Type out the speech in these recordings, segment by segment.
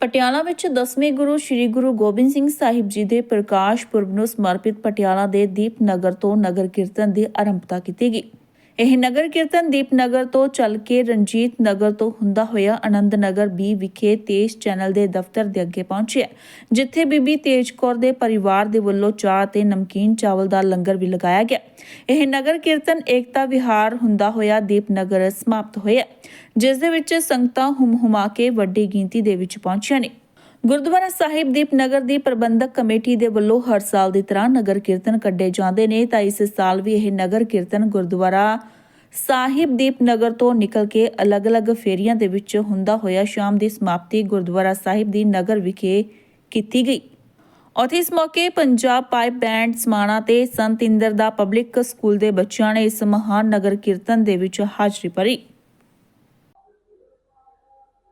ਪਟਿਆਲਾ ਵਿੱਚ 10ਵੇਂ ਗੁਰੂ ਸ੍ਰੀ ਗੁਰੂ ਗੋਬਿੰਦ ਸਿੰਘ ਸਾਹਿਬ ਜੀ ਦੇ ਪ੍ਰਕਾਸ਼ ਪੁਰਬ ਨੂੰ ਸਮਰਪਿਤ ਪਟਿਆਲਾ ਦੇ ਦੀਪਨਗਰ ਤੋਂ ਨਗਰ ਕੀਰਤਨ ਦੀ ਆਰੰਭਤਾ ਕੀਤੀ ਗਈ। ਇਹ ਨਗਰ ਕੀਰਤਨ ਦੀਪਨਗਰ ਤੋਂ ਚੱਲ ਕੇ ਰਣਜੀਤ ਨਗਰ ਤੋਂ ਹੁੰਦਾ ਹੋਇਆ ਆਨੰਦ ਨਗਰ ਬੀ ਵਿਖੇ ਤੇਜ ਚੈਨਲ ਦੇ ਦਫ਼ਤਰ ਦੇ ਅੱਗੇ ਪਹੁੰਚਿਆ ਜਿੱਥੇ ਬੀਬੀ ਤੇਜ ਕੌਰ ਦੇ ਪਰਿਵਾਰ ਦੇ ਵੱਲੋਂ ਚਾਹ ਤੇ ਨਮਕੀਨ ਚਾਵਲ ਦਾ ਲੰਗਰ ਵੀ ਲਗਾਇਆ ਗਿਆ ਇਹ ਨਗਰ ਕੀਰਤਨ ਏਕਤਾ ਵਿਹਾਰ ਹੁੰਦਾ ਹੋਇਆ ਦੀਪਨਗਰ ਸਮਾਪਤ ਹੋਇਆ ਜਿਸ ਦੇ ਵਿੱਚ ਸੰਗਤਾਂ ਹੁਮ-ਹੁਮਾ ਕੇ ਵੱਡੀ ਗਿਣਤੀ ਦੇ ਵਿੱਚ ਪਹੁੰਚੀਆਂ ਨੇ। ਗੁਰਦੁਆਰਾ ਸਾਹਿਬ ਦੀਪਨਗਰ ਦੀ ਪ੍ਰਬੰਧਕ ਕਮੇਟੀ ਦੇ ਵੱਲੋਂ ਹਰ ਸਾਲ ਦੀ ਤਰ੍ਹਾਂ ਨਗਰ ਕੀਰਤਨ ਕੱਢੇ ਜਾਂਦੇ ਨੇ, ਤਾਂ ਇਸ ਸਾਲ ਵੀ ਇਹ ਨਗਰ ਕੀਰਤਨ ਗੁਰਦੁਆਰਾ ਸਾਹਿਬ ਦੀਪਨਗਰ ਤੋਂ ਨਿਕਲ ਕੇ ਅਲੱਗ-ਅਲੱਗ ਫੇਰੀਆਂ ਦੇ ਵਿੱਚ ਹੁੰਦਾ ਹੋਇਆ ਸ਼ਾਮ ਦੀ ਸਮਾਪਤੀ ਗੁਰਦੁਆਰਾ ਸਾਹਿਬ ਦੀ ਨਗਰ ਵਿਖੇ ਕੀਤੀ ਗਈ। ਔਥੇ ਇਸ ਮੌਕੇ ਪੰਜਾਬ ਪਾਈਪ ਬੈਂਡ ਸਮਾਣਾ ਤੇ ਸੰਤ ਇੰਦਰ ਦਾ ਪਬਲਿਕ ਸਕੂਲ ਦੇ ਬੱਚਿਆਂ ਨੇ ਇਸ ਮਹਾਨ ਨਗਰ ਕੀਰਤਨ ਦੇ ਵਿੱਚ ਹਾਜ਼ਰੀ ਭਰੀ।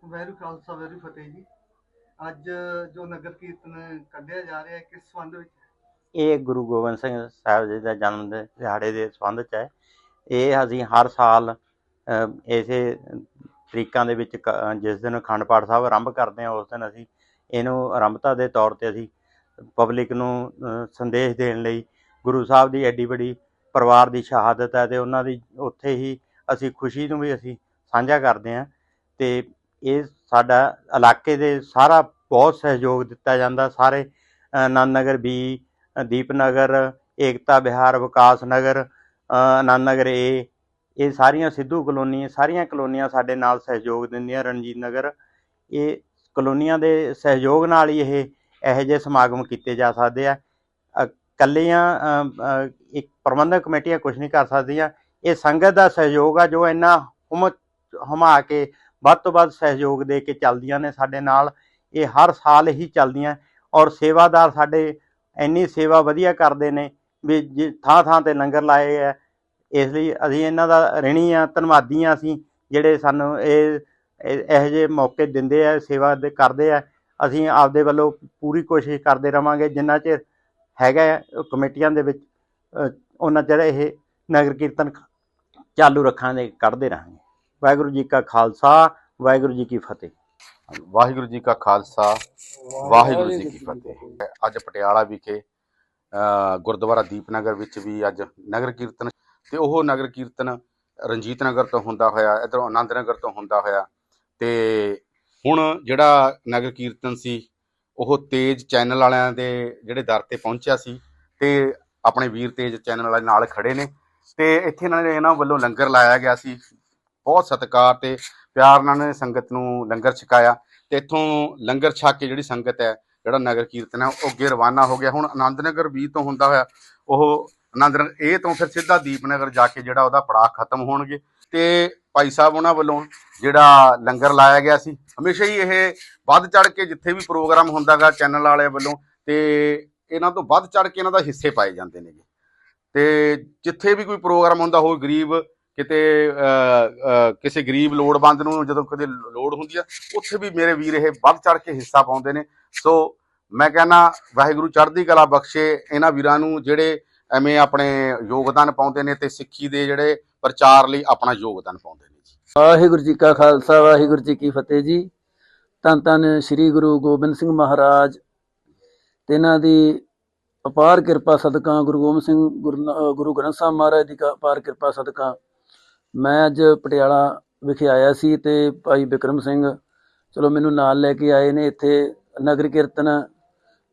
ਵੈਰੂ ਖਾਲਸਾ ਵੈਰੂ ਫਤਿਹ ਜੀ। ਅੱਜ ਜੋ ਨਗਰ ਕੀਰਤਨ ਕੱਢਿਆ ਜਾ ਰਿਹਾ ਹੈ ਕਿਸ ਸੰਬੰਧ ਵਿੱਚ? ਇਹ ਗੁਰੂ ਗੋਬਿੰਦ ਸਿੰਘ ਸਾਹਿਬ ਜੀ ਦਾ ਜਨਮ ਦੇ ਦਿਹਾੜੇ ਦੇ ਸੰਬੰਧ ਚ ਹੈ। ਇਹ ਅਸੀਂ ਹਰ ਸਾਲ ਇਸੇ ਤਰੀਕਾਂ ਦੇ ਵਿੱਚ ਕ- ਜਿਸ ਦਿਨ ਅਖੰਡ ਪਾਠ ਸਾਹਿਬ ਆਰੰਭ ਕਰਦੇ ਹਾਂ, ਉਸ ਦਿਨ ਅਸੀਂ ਇਹਨੂੰ ਆਰੰਭਤਾ ਦੇ ਤੌਰ ਤੇ ਅਸੀਂ ਪਬਲਿਕ ਨੂੰ ਸੰਦੇਸ਼ ਦੇਣ ਲਈ ਗੁਰੂ ਸਾਹਿਬ ਦੀ ਐਡੀ ਵੱਡੀ ਪਰਿਵਾਰ ਦੀ ਸ਼ਹਾਦਤ ਹੈ ਤੇ ਉਹਨਾਂ ਦੀ ਉੱਥੇ ਹੀ ਅਸੀਂ ਖੁਸ਼ੀ ਨੂੰ ਵੀ ਅਸੀਂ ਸਾਂਝਾ ਕਰਦੇ ਹਾਂ ਤੇ ਇਹ ਸਾਡਾ ਇਲਾਕੇ ਦੇ ਸਾਰਾ ਬਹੁਤ ਸਹਿਯੋਗ ਦਿੱਤਾ ਜਾਂਦਾ। ਸਾਰੇ ਆਨੰਦ ਨਗਰ, ਬੀ ਦੀਪਨਗਰ ਏਕਤਾ ਵਿਹਾਰ ਵਿਕਾਸ ਨਗਰ ਆਨੰਦ ਨਗਰ ਏ ਇਹ ਸਾਰੀਆਂ ਸਿੱਧੂ ਕਲੋਨੀ ਸਾਰੀਆਂ ਕਲੋਨੀਆਂ ਸਾਡੇ ਨਾਲ ਸਹਿਯੋਗ ਦਿੰਦੀਆਂ ਰਣਜੀਤ ਨਗਰ। ਇਹ ਕਲੋਨੀਆਂ ਦੇ ਸਹਿਯੋਗ ਨਾਲ ਹੀ ਇਹ ਇਹੋ ਜਿਹੇ ਸਮਾਗਮ ਕੀਤੇ ਜਾ ਸਕਦੇ ਆ। ਅ, ਇੱਕ ਪ੍ਰਬੰਧਕ ਕਮੇਟੀਆਂ ਕੁਝ ਨਹੀਂ ਕਰ ਸਕਦੀਆਂ। ਇਹ ਸੰਗਤ ਦਾ ਸਹਿਯੋਗ ਆ ਜੋ ਇੰਨਾ ਹੁਮ ਹਮਾ ਕੇ ਵੱਧ ਤੋਂ ਵੱਧ ਸਹਿਯੋਗ ਦੇ ਕੇ ਚੱਲਦੀਆਂ ਨੇ ਸਾਡੇ ਨਾਲ। ਇਹ ਹਰ ਸਾਲ ਹੀ ਚੱਲਦੀਆਂ ਔਰ ਸੇਵਾਦਾਰ ਸਾਡੇ ਇੰਨੀ ਸੇਵਾ ਵਧੀਆ ਕਰਦੇ ਨੇ ਵੀ ਜੇ ਥਾਂ ਥਾਂ ਤੇ ਲੰਗਰ ਲਾਏ ਆ ਇਸ ਲਈ ਅਸੀਂ ਇਹਨਾਂ ਦਾ ਰਿਣੀ ਆ ਧੰਨਵਾਦੀ ਆ ਅਸੀਂ ਜਿਹੜੇ ਸਾਨੂੰ ਇਹ ਇਹੋ ਜਿਹੇ ਮੌਕੇ ਦਿੰਦੇ ਆ ਸੇਵਾ ਦੇ ਕਰਦੇ ਆ ਅਸੀਂ ਆਪਦੇ ਵੱਲੋਂ ਪੂਰੀ ਕੋਸ਼ਿਸ਼ ਕਰਦੇ ਰਵਾਂਗੇ ਜਿੰਨਾ ਚਿਰ ਹੈਗਾ ਹੈ, ਕਮੇਟੀਆਂ ਦੇ ਵਿੱਚ ਉਹਨਾਂ ਚਿਰ ਇਹ ਨਗਰ ਕੀਰਤਨ ਚਾਲੂ ਰੱਖਾਂਗੇ ਕੱਢਦੇ ਰਹਾਂਗੇ। ਵਾਹਿਗੁਰੂ ਜੀ ਕਾ ਖਾਲਸਾ ਵਾਹਿਗੁਰੂ ਜੀ ਕੀ ਫਤਿਹ। ਵਾਹਿਗੁਰੂ ਜੀ ਕਾ ਖਾਲਸਾ ਵਾਹਿਗੁਰੂ ਜੀ ਕੀ ਫਤਿਹ। ਅੱਜ ਪਟਿਆਲਾ ਵਿਖੇ ਗੁਰਦੁਆਰਾ ਦੀਪਨਗਰ ਵਿੱਚ ਵੀ ਅੱਜ ਨਗਰ ਕੀਰਤਨ ਤੇ ਉਹ ਨਗਰ ਕੀਰਤਨ ਰਣਜੀਤ ਨਗਰ ਤੋਂ ਹੁੰਦਾ ਹੋਇਆ, ਇਧਰੋਂ ਆਨੰਦ ਨਗਰ ਤੋਂ ਹੁੰਦਾ ਹੋਇਆ। ਤੇ ਹੁਣ ਜਿਹੜਾ ਨਗਰ ਕੀਰਤਨ ਸੀ, ਉਹ ਤੇਜ ਚੈਨਲ ਵਾਲਿਆਂ ਦੇ ਜਿਹੜੇ ਦਰ ਤੇ ਪਹੁੰਚਿਆ ਸੀ ਤੇ ਆਪਣੇ ਵੀਰ ਤੇਜ ਚੈਨਲ ਵਾਲੇ ਨਾਲ ਖੜੇ ਨੇ ਤੇ ਇੱਥੇ ਇਹਨਾਂ ਨੇ ਇਹਨਾਂ ਵੱਲੋਂ ਲੰਗਰ ਲਾਇਆ ਗਿਆ ਸੀ। ਬਹੁਤ ਸਤਿਕਾਰ ਤੇ ਪਿਆਰ ਨਾਲ ਨੇ ਸੰਗਤ ਨੂੰ ਲੰਗਰ ਛਕਾਇਆ ਤੇ ਇੱਥੋਂ ਲੰਗਰ ਛਕ ਕੇ ਜਿਹੜੀ ਸੰਗਤ ਹੈ ਜਿਹੜਾ ਨਗਰ ਕੀਰਤਨ ਹੈ, ਉਹ ਅੱਗੇ ਰਵਾਨਾ ਹੋ ਗਿਆ। ਹੁਣ ਆਨੰਦ ਨਗਰ ਵੀ ਤੋਂ ਹੁੰਦਾ ਹੋਇਆ, ਉਹ ਆਨੰਦ ਨਗਰ ਇਹ ਤੋਂ ਫਿਰ ਸਿੱਧਾ ਦੀਪਨਗਰ ਜਾ ਕੇ ਜਿਹੜਾ ਉਹਦਾ ਪੜਾਅ ਖਤਮ ਹੋਣਗੇ। ਤੇ ਭਾਈ ਸਾਹਿਬ ਉਹਨਾਂ ਵੱਲੋਂ ਜਿਹੜਾ ਲੰਗਰ ਲਾਇਆ ਗਿਆ ਸੀ, ਹਮੇਸ਼ਾ ਹੀ ਇਹ ਵੱਧ ਚੜ ਕੇ ਜਿੱਥੇ ਵੀ ਪ੍ਰੋਗਰਾਮ ਹੁੰਦਾਗਾ, ਚੈਨਲ ਵਾਲਿਆਂ ਵੱਲੋਂ, ਤੇ ਇਹਨਾਂ ਤੋਂ ਵੱਧ ਚੜ ਕੇ ਇਹਨਾਂ ਦਾ ਹਿੱਸੇ ਪਾਏ ਜਾਂਦੇ ਨੇਗੇ। ਤੇ ਜਿੱਥੇ ਵੀ ਕੋਈ ਪ੍ਰੋਗਰਾਮ ਹੁੰਦਾ ਹੋ ਗਰੀਬ ਕਿਤੇ ਕਿਸੇ ਗਰੀਬ ਲੋੜਵੰਦ ਨੂੰ ਜਦੋਂ ਕਦੇ ਲੋੜ ਹੁੰਦੀ ਆ, ਉੱਥੇ ਵੀ ਮੇਰੇ ਵੀਰ ਇਹ ਵੱਧ ਚੜ ਕੇ ਹਿੱਸਾ ਪਾਉਂਦੇ ਨੇ। ਸੋ ਮੈਂ ਕਹਿੰਦਾ, ਵਾਹਿਗੁਰੂ ਚੜ੍ਹਦੀ ਕਲਾ ਬਖਸ਼ੇ ਇਹਨਾਂ ਵੀਰਾਂ ਨੂੰ ਜਿਹੜੇ ਐਵੇਂ ਆਪਣੇ ਯੋਗਦਾਨ ਪਾਉਂਦੇ ਨੇ ਤੇ ਸਿੱਖੀ ਦੇ ਜਿਹੜੇ ਪ੍ਰਚਾਰ ਲਈ ਆਪਣਾ ਯੋਗਦਾਨ ਪਾਉਂਦੇ ਨੇ ਜੀ। ਵਾਹਿਗੁਰੂ ਜੀ ਕਾ ਖਾਲਸਾ, ਵਾਹਿਗੁਰੂ ਜੀ ਕੀ ਫਤਿਹ ਜੀ। ਧੰਨ ਧੰਨ ਸ੍ਰੀ ਗੁਰੂ ਗੋਬਿੰਦ ਸਿੰਘ ਮਹਾਰਾਜ ਤੇ ਇਹਨਾਂ ਦੀ ਅਪਾਰ ਕਿਰਪਾ ਸਦਕਾ, ਗੁਰੂ ਗੋਬਿੰਦ ਸਿੰਘ ਗੁਰੂ ਗੁਰੂ ਗ੍ਰੰਥ ਸਾਹਿਬ ਮਹਾਰਾਜ ਦੀ ਕ- ਅਪਾਰ ਕਿਰਪਾ ਸਦਕਾ। ਮੈਂ ਅੱਜ ਪਟਿਆਲਾ ਵਿਖੇ ਆਇਆ ਸੀ ਤੇ ਭਾਈ ਬਿਕਰਮ ਸਿੰਘ, ਚਲੋ ਮੈਨੂੰ ਨਾਲ ਲੈ ਕੇ ਆਏ ਨੇ, ਇੱਥੇ ਨਗਰ ਕੀਰਤਨ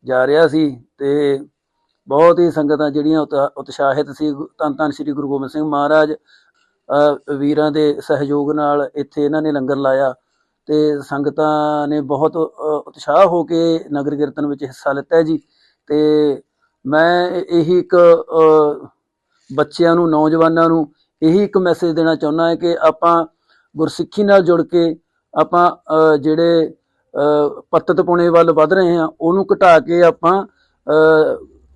ਜਾ ਰਿਹਾ ਸੀ ਤੇ ਬਹੁਤ ਹੀ ਸੰਗਤਾਂ ਜਿਹੜੀਆਂ ਉਤ- ਉਤਸ਼ਾਹਿਤ ਸੀ। ਗੁ- ਧੰਨ ਧੰਨ ਸ੍ਰੀ ਗੁਰੂ ਗੋਬਿੰਦ ਸਿੰਘ ਮਹਾਰਾਜ ਵੀਰਾਂ ਦੇ ਸਹਿਯੋਗ ਨਾਲ ਇੱਥੇ ਇਹਨਾਂ ਨੇ ਲੰਗਰ ਲਾਇਆ ਤੇ ਸੰਗਤਾਂ ਨੇ ਬਹੁਤ ਉਤਸ਼ਾਹ ਹੋ ਕੇ ਨਗਰ ਕੀਰਤਨ ਵਿੱਚ ਹਿੱਸਾ ਲਿੱਤਾ ਜੀ। ਤੇ ਮੈਂ ਇਹੀ ਇੱਕ ਬੱਚਿਆਂ ਨੂੰ, ਨੌਜਵਾਨਾਂ ਨੂੰ ਇਹੀ ਇੱਕ ਮੈਸੇਜ ਦੇਣਾ ਚਾਹੁੰਦਾ ਹੈ ਕਿ ਆਪਾਂ ਗੁਰਸਿੱਖੀ ਨਾਲ ਜੁੜ ਕੇ ਆਪਾਂ ਜਿਹੜੇ ਅ, ਪੱਤਤ ਪੁਣੇ ਵੱਲ ਵੱਧ ਰਹੇ ਹਾਂ ਉਹਨੂੰ ਘਟਾ ਕੇ ਆਪਾਂ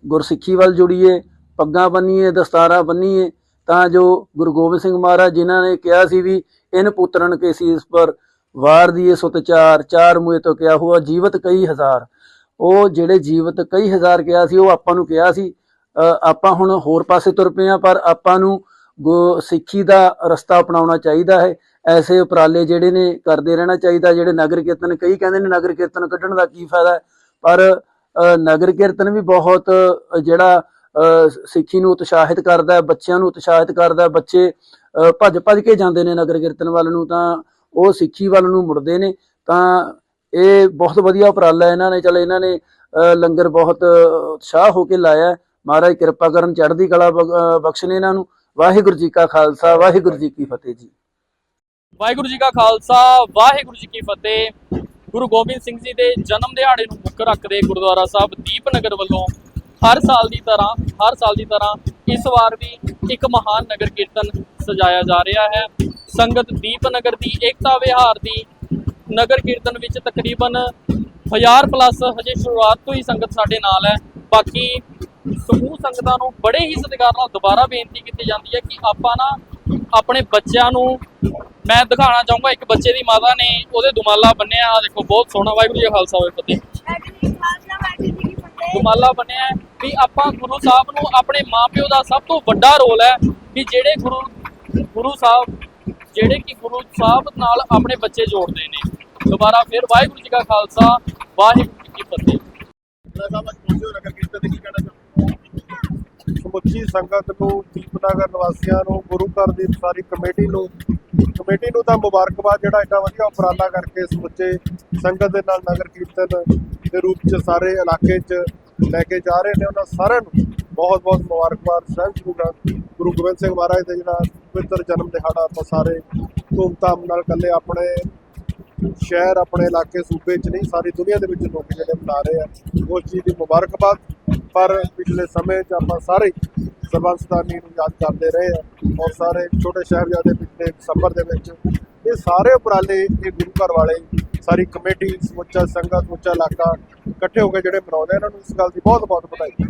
ਗੁਰਸਿੱਖੀ ਵੱਲ ਜੁੜੀਏ ਪੱਗਾਂ ਬੰਨੀਏ ਦਸਤਾਰਾਂ ਬੰਨੀਏ ਤਾਂ ਜੋ ਗੁਰੂ ਗੋਬਿੰਦ ਸਿੰਘ ਮਹਾਰਾਜ ਜਿਨ੍ਹਾਂ ਨੇ ਕਿਹਾ ਸੀ ਵੀ ਇਨ ਪੁੱਤਰਨ ਕੇ ਸੀਸ ਪਰ ਵਾਰ ਦੀਏ ਸੁਤ ਚਾਰ ਚਾਰ ਮੂਏ ਤੋਂ ਕਿਹਾ ਹੁਆ ਜੀਵਤ ਕਈ ਹਜ਼ਾਰ। ਉਹ ਜਿਹੜੇ ਜੀਵਤ ਕਈ ਹਜ਼ਾਰ ਕਿਹਾ ਸੀ ਉਹ ਆਪਾਂ ਨੂੰ ਕਿਹਾ ਸੀ। ਆਪਾਂ ਹੁਣ ਹੋਰ ਪਾਸੇ ਤੁਰ ਪਏ ਆ ਪਰ ਆਪਾਂ ਨੂੰ ਸਿੱਖੀ ਦਾ ਰਸਤਾ ਅਪਣਾਉਣਾ ਚਾਹੀਦਾ ਹੈ। ਐਸੇ ਉਪਰਾਲੇ ਜਿਹੜੇ ਨੇ ਕਰਦੇ ਰਹਿਣਾ ਚਾਹੀਦਾ ਜਿਹੜੇ ਨਗਰ ਕੀਰਤਨ ਕਈ ਕਹਿੰਦੇ ਨੇ ਨਗਰ ਕੀਰਤਨ ਕੱਢਣ ਦਾ ਕੀ ਫਾਇਦਾ ਪਰ ਨਗਰ ਕੀਰਤਨ ਵੀ ਬਹੁਤ ਜਿਹੜਾ ਸਿੱਖੀ ਨੂੰ ਉਤਸ਼ਾਹਿਤ ਕਰਦਾ ਹੈ ਬੱਚਿਆਂ ਨੂੰ ਉਤਸ਼ਾਹਿਤ ਕਰਦਾ ਹੈ ਬੱਚੇ ਭੱਜ ਭੱਜ ਕੇ ਜਾਂਦੇ ਨੇ ਨਗਰ ਕੀਰਤਨ ਵੱਲ ਨੂੰ ਤਾਂ ਉਹ ਸਿੱਖੀ ਵੱਲ ਨੂੰ ਮੁੜਦੇ ਨੇ। ਤਾਂ ਇਹ ਬਹੁਤ ਵਧੀਆ ਉਪਰਾਲਾ ਇਹਨਾਂ ਨੇ ਚਲ ਇਹਨਾਂ ਨੇ ਲੰਗਰ ਬਹੁਤ ਉਤਸ਼ਾਹ ਹੋ ਕੇ ਲਾਇਆ ਮਹਾਰਾਜ ਕਿਰਪਾ ਕਰਨ ਚੜ੍ਹਦੀ ਕਲਾ ਬਖ- ਅ, ਬਖਸ਼ਣ ਇਹਨਾਂ ਨੂੰ। ਵਾਹਿਗੁਰੂ ਜੀ ਕਾ ਖਾਲਸਾ, ਵਾਹਿਗੁਰੂ ਜੀ ਕੀ ਫਤਿਹ ਜੀ। ਵਾਹਿਗੁਰੂ ਜੀ ਕਾ ਖਾਲਸਾ, ਵਾਹਿਗੁਰੂ ਜੀ ਕੀ ਫਤਿਹ। ਗੁਰੂ ਗੋਬਿੰਦ ਸਿੰਘ ਜੀ ਦੇ ਜਨਮ ਦਿਹਾੜੇ ਨੂੰ ਮੁੱਖ ਰੱਖਦੇ ਗੁਰਦੁਆਰਾ ਸਾਹਿਬ ਦੀਪਨਗਰ ਵੱਲੋਂ ਹਰ ਸਾਲ ਦੀ ਤਰ੍ਹਾਂ, ਹਰ ਸਾਲ ਦੀ ਤਰ੍ਹਾਂ ਇਸ ਵਾਰ ਵੀ ਇੱਕ ਮਹਾਨ ਨਗਰ ਕੀਰਤਨ ਸਜਾਇਆ ਜਾ ਰਿਹਾ ਹੈ। ਸੰਗਤ ਦੀਪਨਗਰ ਦੀ ਏਕਤਾ ਵਿਹਾਰ ਦੀ ਨਗਰ ਕੀਰਤਨ ਵਿੱਚ ਤਕਰੀਬਨ 1000 ਪਲੱਸ ਹਜੇ ਸ਼ੁਰੂਆਤ ਤੋਂ ਹੀ ਸੰਗਤ ਸਾਡੇ ਨਾਲ ਹੈ। ਬਾਕੀ ਸਮੂਹ ਸੰਗਤਾਂ ਨੂੰ ਬੜੇ ਹੀ ਸਤਿਕਾਰ ਨਾਲ ਦੁਬਾਰਾ ਬੇਨਤੀ ਕੀਤੀ ਜਾਂਦੀ ਹੈ ਕਿ ਆਪਾਂ ਨਾ ਆਪਣੇ ਬੱਚਿਆਂ ਨੂੰ ਮੈਂ ਦਿਖਾਉਣਾ ਚਾਹੂੰਗਾ, ਇੱਕ ਬੱਚੇ ਦੀ ਮਾਤਾ ਨੇ ਉਹਦੇ ਦੁਮਾਲਾ ਬੰਨਿਆ ਆ ਦੇਖੋ, ਬਹੁਤ ਸੋਹਣਾ ਵਾਹਿਗੁਰੂ ਜੀ ਖਾਲਸਾ ਹੋਵੇ ਫਤਿਹ। ਦੁਮਾਲਾ ਬੰਨਿਆ ਵੀ ਆਪਾਂ ਗੁਰੂ ਸਾਹਿਬ ਨੂੰ ਆਪਣੇ ਮਾਪਿਓ ਦਾ ਸਭ ਤੋਂ ਵੱਡਾ ਰੋਲ ਹੈ ਵੀ ਜਿਹੜੇ ਗੁਰੂ ਗੁਰੂ ਸਾਹਿਬ, ਜਿਹੜੇ ਕਿ ਗੁਰੂ ਸਾਹਿਬ ਨਾਲ ਆਪਣੇ ਬੱਚੇ ਜੋੜਦੇ ਨੇ। ਦੁਬਾਰਾ ਫਿਰ ਵਾਹਿਗੁਰੂ ਜੀ ਕਾ ਖਾਲਸਾ, ਵਾਹਿਗੁਰੂ ਜੀ ਕੀ ਫਤਿਹ। ਸਮੁੱਚੀ ਸੰਗਤ ਨੂੰ, ਦੀਪਨਗਰ ਨਿਵਾਸੀਆਂ ਨੂੰ, ਗੁਰੂ ਘਰ ਦੀ ਸਾਰੀ ਕਮੇਟੀ ਨੂੰ ਕਮੇਟੀ ਨੂੰ ਤਾਂ ਮੁਬਾਰਕਬਾਦ, ਜਿਹੜਾ ਐਡਾ ਵਧੀਆ ਉਪਰਾਲਾ ਕਰਕੇ ਸਮੁੱਚੇ ਸੰਗਤ ਦੇ ਨਾਲ ਨਗਰ ਕੀਰਤਨ ਦੇ ਰੂਪ 'ਚ ਸਾਰੇ ਇਲਾਕੇ 'ਚ ਲੈ ਕੇ ਜਾ ਰਹੇ ਨੇ, ਉਹਨਾਂ ਸਾਰਿਆਂ ਨੂੰ ਬਹੁਤ ਬਹੁਤ ਮੁਬਾਰਕਬਾਦ। ਸਹਿਬ ਗੁਰੂ ਗੋਬਿੰਦ ਸਿੰਘ ਮਹਾਰਾਜ ਦਾ ਜਿਹੜਾ ਪਵਿੱਤਰ ਜਨਮ ਦਿਹਾੜਾ ਆਪਾਂ ਸਾਰੇ ਧੂਮਧਾਮ ਨਾਲ ਕੱਲੇ ਆਪਣੇ ਸ਼ਹਿਰ, ਆਪਣੇ ਇਲਾਕੇ ਸੂਬੇ 'ਚ ਨਹੀਂ, ਸਾਰੀ ਦੁਨੀਆ ਦੇ ਵਿੱਚ ਲੋਕ ਜਿਹੜੇ ਮਨਾ ਰਹੇ ਆ, ਉਸ ਚੀਜ਼ ਦੀ ਮੁਬਾਰਕਬਾਦ। ਪਰ ਪਿਛਲੇ ਸਮੇਂ 'ਚ ਆਪਾਂ ਸਾਰੇ ਹੀ ਨੂੰ ਯਾਦ ਕਰਦੇ ਰਹੇ ਆ ਔਰ ਸਾਰੇ ਛੋਟੇ ਸਾਹਿਬਜ਼ਾਦੇ ਪਿਛਲੇ ਦਸੰਬਰ ਦੇ ਵਿੱਚ ਇਹ ਸਾਰੇ ਉਪਰਾਲੇ ਇਹ ਗੁਰੂ ਘਰ ਵਾਲੇ ਸਾਰੀ ਕਮੇਟੀ ਸਮੁੱਚਾ ਸੰਗਤ ਸਮੁੱਚਾ ਇਲਾਕਾ ਇਕੱਠੇ ਹੋ ਕੇ ਜਿਹੜੇ ਮਨਾਉਂਦੇ ਆ, ਇਹਨਾਂ ਨੂੰ ਇਸ ਗੱਲ ਦੀ ਬਹੁਤ ਬਹੁਤ ਵਧਾਈ।